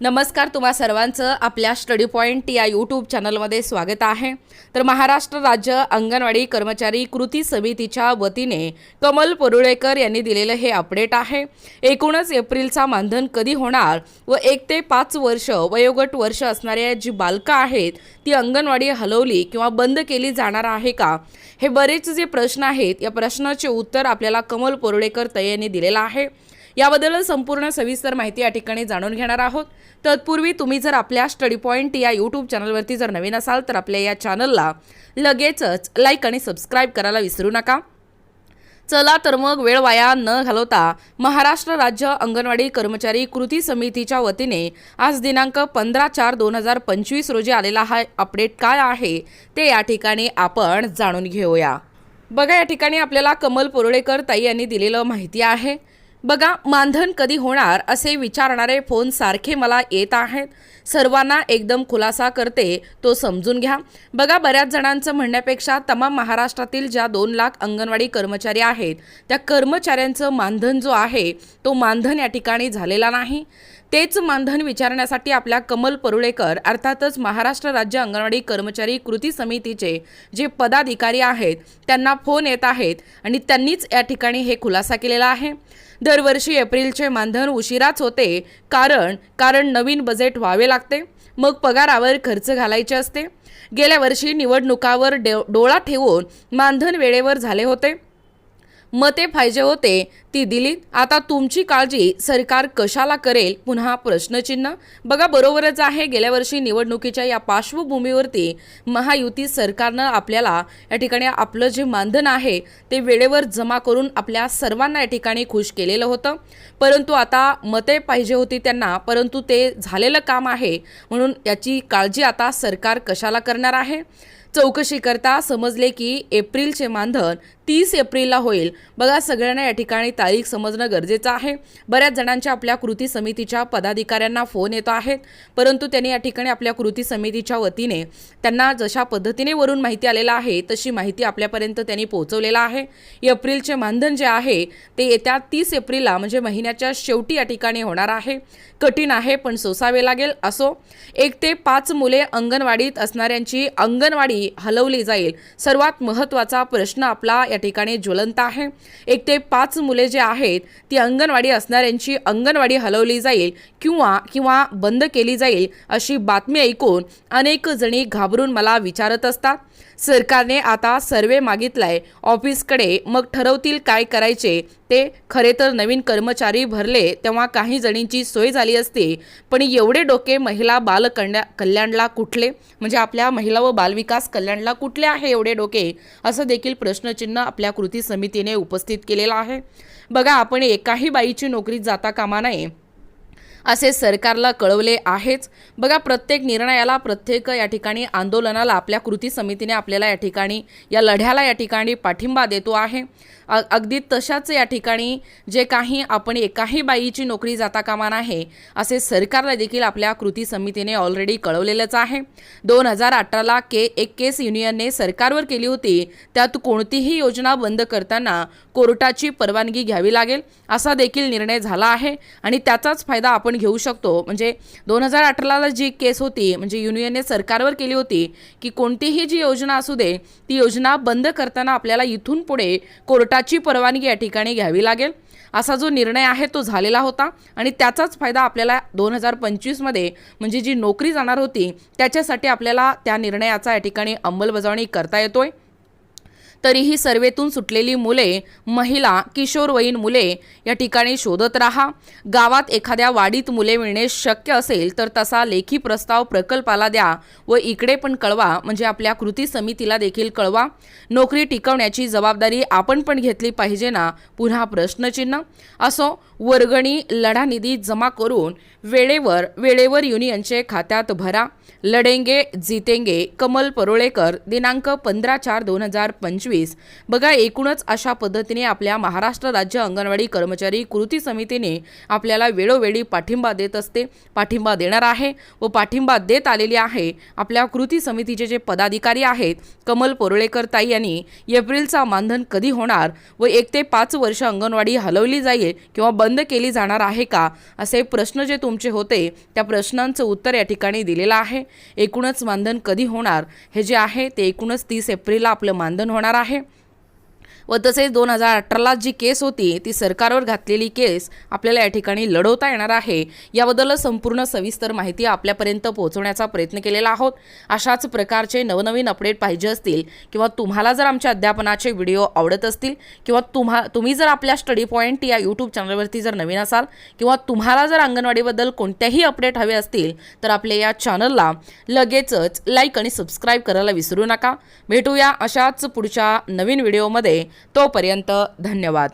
नमस्कार तुम्हा सर्वांचं आपल्या स्टडी पॉईंट या यूट्यूब चॅनलमध्ये स्वागत आहे. तर महाराष्ट्र राज्य अंगणवाडी कर्मचारी कृती समितीच्या वतीने कमल परुळेकर यांनी दिलेलं हे अपडेट आहे. एकूणच एप्रिलचा मानधन कधी होणार व एक ते पाच वर्ष वयोगट वर्ष असणाऱ्या जी बालकं आहेत ती अंगणवाडी हलवली किंवा बंद केली जाणार आहे का? हे बरेच जे प्रश्न आहेत या प्रश्नाचे उत्तर आपल्याला कमल परुळेकर तय यांनी दिलेलं आहे. याबद्दल संपूर्ण सविस्तर माहिती या ठिकाणी जाणून घेणार आहोत. तत्पूर्वी तुम्ही जर आपल्या स्टडी पॉईंट या यूट्यूब चॅनलवरती जर नवीन असाल तर आपल्या या चॅनलला लगेचच लाईक आणि सबस्क्राईब करायला विसरू नका. चला तर मग वेळ वाया न घालवता महाराष्ट्र राज्य अंगणवाडी कर्मचारी कृती समितीच्या वतीने आज दिनांक पंधरा चार दोन हजार पंचवीस रोजी आलेला हा अपडेट काय आहे ते या ठिकाणी आपण जाणून घेऊया. बघा या ठिकाणी आपल्याला कमल पोरळेकर ताई यांनी दिलेलं माहिती आहे. बघा मानधन कधी होणार असे विचारणारे फोन सारखे मला येत आहेत. सर्वांना एकदम खुलासा करते तो समजून घ्या. बघा बऱ्याच जणांचं म्हणण्यापेक्षा तमाम महाराष्ट्रातील ज्या दोन लाख अंगणवाडी कर्मचारी आहेत त्या कर्मचाऱ्यांचं मानधन जो आहे तो मानधन या ठिकाणी झालेला नाही. तेच मानधन विचारण्यासाठी आपल्या कमल परुळेकर अर्थातच महाराष्ट्र राज्य अंगणवाडी कर्मचारी कृती समितीचे जे पदाधिकारी आहेत त्यांना फोन येत आहेत आणि त्यांनीच या ठिकाणी हे खुलासा केलेला आहे. दरवर्षी एप्रिलचे मानधन उशिराच होते कारण कारण नवीन बजेट व्हावे लागते मग पगारावर खर्च घालायचे असते. गेल्या वर्षी निवडणुकावर डे डोळा ठेवून मानधन वेळेवर झाले होते. मते पाहिजे होते ती दिलीत. आता तुमची काळजी सरकार कशाला करेल? पुन्हा प्रश्नचिन्ह. बघा बरोबरच आहे गेल्या वर्षी निवडणुकीच्या या पार्श्वभूमीवरती महायुती सरकारनं आपल्याला या ठिकाणी आपलं जे मानधन आहे ते वेळेवर जमा करून आपल्या सर्वांना या ठिकाणी खुश केलेलं होतं. परंतु आता मते पाहिजे होती त्यांना परंतु ते झालेलं काम आहे. म्हणून याची काळजी आता सरकार कशाला करणार आहे? चौकशी करता समजले की एप्रिलचे मानधन तीस एप्रिलला होईल. बघा सगळ्यांना या ठिकाणी तारीख समजणं गरजेचं आहे. बऱ्याच जणांच्या आपल्या कृती समितीच्या पदाधिकाऱ्यांना फोन येतो आहेत परंतु त्यांनी या ठिकाणी आपल्या कृती समितीच्या वतीने त्यांना जशा पद्धतीने वरून माहिती आलेलं आहे तशी माहिती आपल्यापर्यंत त्यांनी पोहोचवलेला आहे. एप्रिलचे मानधन जे आहे ते येत्या तीस एप्रिलला म्हणजे महिन्याच्या शेवटी या ठिकाणी होणार आहे. कठीण आहे पण सोसावे लागेल असो. एक ते पाच मुले अंगणवाडीत असणाऱ्यांची अंगणवाडी हलवली जाईल. सर्वात महत्त्वाचा प्रश्न आपला या ठिकाणी ज्वलंत आहे. एक ते पाच मुले जे आहेत ती अंगणवाडी असणाऱ्यांची अंगणवाडी हलवली जाईल किंवा किंवा बंद केली जाईल अशी बातमी ऐकून अनेक जणी घाबरून मला विचारत असतात. सरकारने आता सर्वे मागितलाय. ऑफिसकडे मग ठरवतील काय करायचे? ते खरे तर नवीन कर्मचारी भरले तेव्हा काही जणींची सोय झाली असते. पण एवढे डोके महिला बाल कल्याणला कुठले? म्हणजे आपल्या महिला व बालविकास कल्याणला कुठले आहे एवढे डोके? असं देखील प्रश्नचिन्ह आपल्या कृती समितीने उपस्थित केलेलं आहे. बघा आपण एकाही बाईची नोकरीत जाता कामा नये असे सरकारला कळवले आहेच. बघा प्रत्येक निर्णयाला प्रत्येक या ठिकाणी आंदोलनाला आपल्या कृती समितीने आपल्याला या ठिकाणी या लढ्याला या ठिकाणी पाठिंबा देतो आहे. अगदी तशाच या ठिकाणी जे काही आपण एकाही बाईची नोकरी जाता कामा नाही असे सरकारला देखील आपल्या कृती समितीने ऑलरेडी कळवलेलंच आहे. दोन हजार अठराला के एक केस युनियनने सरकारवर केली होती त्यात कोणतीही योजना बंद करताना कोर्टाची परवानगी घ्यावी लागेल असा देखील निर्णय झाला आहे. आणि त्याचाच फायदा आपण घेऊ शकतो. म्हणजे दोन हजार अठराला जी केस होती म्हणजे युनियनने सरकारवर केली होती की कोणतीही जी योजना असू दे ती योजना बंद करताना आपल्याला इथून पुढे गटाची परवानगी या ठिकाणी घ्यावी लागेल. असा जो निर्णय आहे तो झालेला होता आणि त्याचाच फायदा आपल्याला दोन हजार पंचवीसमध्ये म्हणजे जी नोकरी जाणार होती त्याच्यासाठी आपल्याला त्या निर्णयाचा या ठिकाणी अंमलबजावणी करता येतोय. तरीही सर्वेतून सुटलेली मुले महिला किशोरवयीन मुले या ठिकाणी शोधत राहा. गावात एखाद्या वाडीत मुले मिळणे शक्य असेल तर तसा लेखी प्रस्ताव प्रकल्पाला द्या व इकडे पण कळवा म्हणजे आपल्या कृती समितीला देखील कळवा. नोकरी टिकवण्याची जबाबदारी आपण पण घेतली पाहिजे ना? पुन्हा प्रश्नचिन्ह. असो वर्गणी लढा निधी जमा करून वेळेवर वेळेवर युनियनचे खात्यात भरा. लढेंगे जितेंगे कमल परोळेकर दिनांक पंधरा चार दोन हजार पंचवीस. बघा एकूणच अशा पद्धतीने आपल्या महाराष्ट्र राज्य अंगणवाडी कर्मचारी कृती समितीने आपल्याला वेळोवेळी पाठिंबा देत असते. पाठिंबा देणार आहे व पाठिंबा देत आलेली आहे आपल्या कृती समितीचे जे पदाधिकारी आहेत कमल पोरळेकर ताई यांनी. एप्रिलचा मानधन कधी होणार व एक ते पाच वर्ष अंगणवाडी हलवली जाईल किंवा बंद केली जाणार आहे का? असे प्रश्न जे तुमचे होते त्या प्रश्नांचं उत्तर या ठिकाणी दिलेलं आहे. एकूणच मानधन कधी होणार हे जे आहे ते एकूणच तीस एप्रिलला आपलं मानधन होणार आहे. mensaje. व तसेच दोन हजार अठराला जी केस होती ती सरकारवर घातलेली केस आपल्याला या ठिकाणी लढवता येणार आहे. याबद्दल संपूर्ण सविस्तर माहिती आपल्यापर्यंत पोहोचवण्याचा प्रयत्न केलेला आहोत. अशाच प्रकारचे नवनवीन अपडेट पाहिजे असतील किंवा तुम्हाला जर आमच्या अध्यापनाचे व्हिडिओ आवडत असतील किंवा तुम्हा तुम्ही जर आपल्या स्टडी पॉईंट या यूट्यूब चॅनलवरती जर नवीन असाल किंवा तुम्हाला जर अंगणवाडीबद्दल कोणत्याही अपडेट हवे असतील तर आपल्या या चॅनलला लगेचच लाईक आणि सबस्क्राईब करायला विसरू नका. भेटूया अशाच पुढच्या नवीन व्हिडिओमध्ये. तोपर्यंत धन्यवाद.